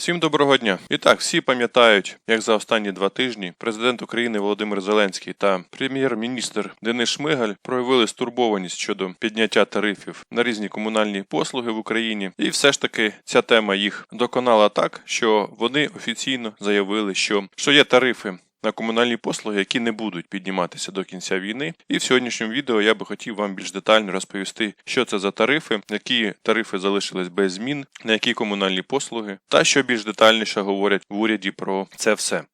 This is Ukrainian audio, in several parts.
Всім доброго дня. І так, всі пам'ятають, як за останні два тижні президент України Володимир Зеленський та прем'єр-міністр Денис Шмигаль проявили стурбованість щодо підняття тарифів на різні комунальні послуги в Україні. І все ж таки ця тема їх доконала так, що вони офіційно заявили, що, що є тарифи. На комунальні послуги, які не будуть підніматися до кінця війни, і в сьогоднішньому відео я би хотів вам більш детально розповісти, що це за тарифи, які тарифи залишились без змін, на які комунальні послуги, та що більш детальніше говорять в уряді про це все.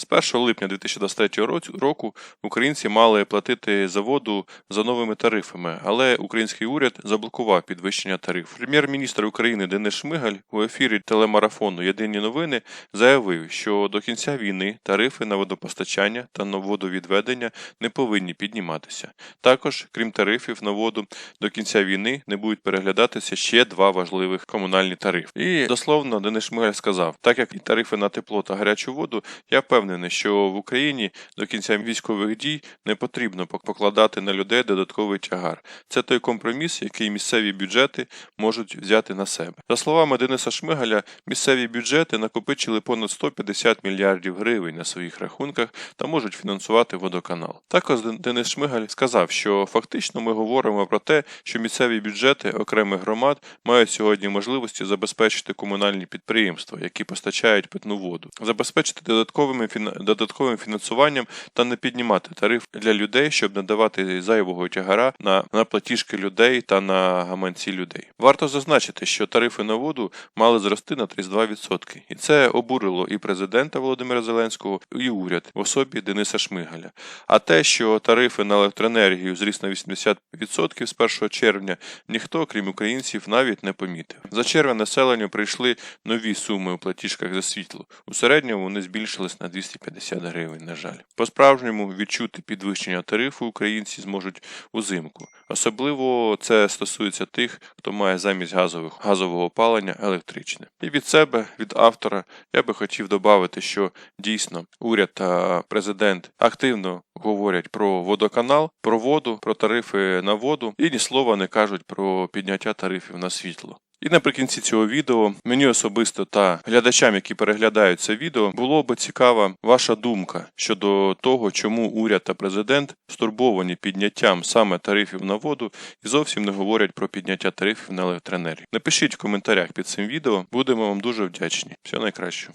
З 1 липня 2023 року українці мали платити за воду за новими тарифами, але український уряд заблокував підвищення тарифів. Прем'єр-міністр України Денис Шмигаль у ефірі телемарафону Єдині новини заявив, що до кінця війни тарифи на водопостачання та на водовідведення не повинні підніматися. Також, крім тарифів на воду, до кінця війни не будуть переглядатися ще два важливих комунальні тарифи. І дословно Денис Шмигаль сказав: так як і тарифи на тепло та гарячу воду, я впевнений, що в Україні до кінця військових дій не потрібно покладати на людей додатковий тягар. Це той компроміс, який місцеві бюджети можуть взяти на себе. За словами Дениса Шмигаля, місцеві бюджети накопичили понад 150 мільярдів гривень на своїх рахунках та можуть фінансувати водоканал. Також Денис Шмигаль сказав, що фактично ми говоримо про те, що місцеві бюджети окремих громад мають сьогодні можливості забезпечити комунальні підприємства, які постачають питну воду, забезпечити додатковими фіна- додатковим фінансуванням та не піднімати тариф для людей, щоб не давати зайвого тягара на, на платіжки людей та на гаманці людей. Варто зазначити, що тарифи на воду мали зрости на 32%. І це обурило і президента Володимира Зеленського, і уряд в особі Дениса Шмигаля. А те, що тарифи на електроенергію зріс на 80% з 1 червня, ніхто, крім українців, навіть не помітив. За червень населенню прийшли нові суми у платіжках за світло. У середньому вони збільшились на 250 гривень, на жаль. По-справжньому відчути підвищення тарифу українці зможуть узимку. Особливо це стосується тих, хто має замість газових, газового опалення електричне. І від себе, від автора, я би хотів додати, що дійсно уряд та президент активно говорять про водоканал, про воду, про тарифи на воду і ні слова не кажуть про підняття тарифів на світло. І наприкінці цього відео мені особисто та глядачам, які переглядають це відео, було би цікава ваша думка щодо того, чому уряд та президент стурбовані підняттям саме тарифів на воду і зовсім не говорять про підняття тарифів на електроенергію. Напишіть в коментарях під цим відео, будемо вам дуже вдячні. Всього найкращого.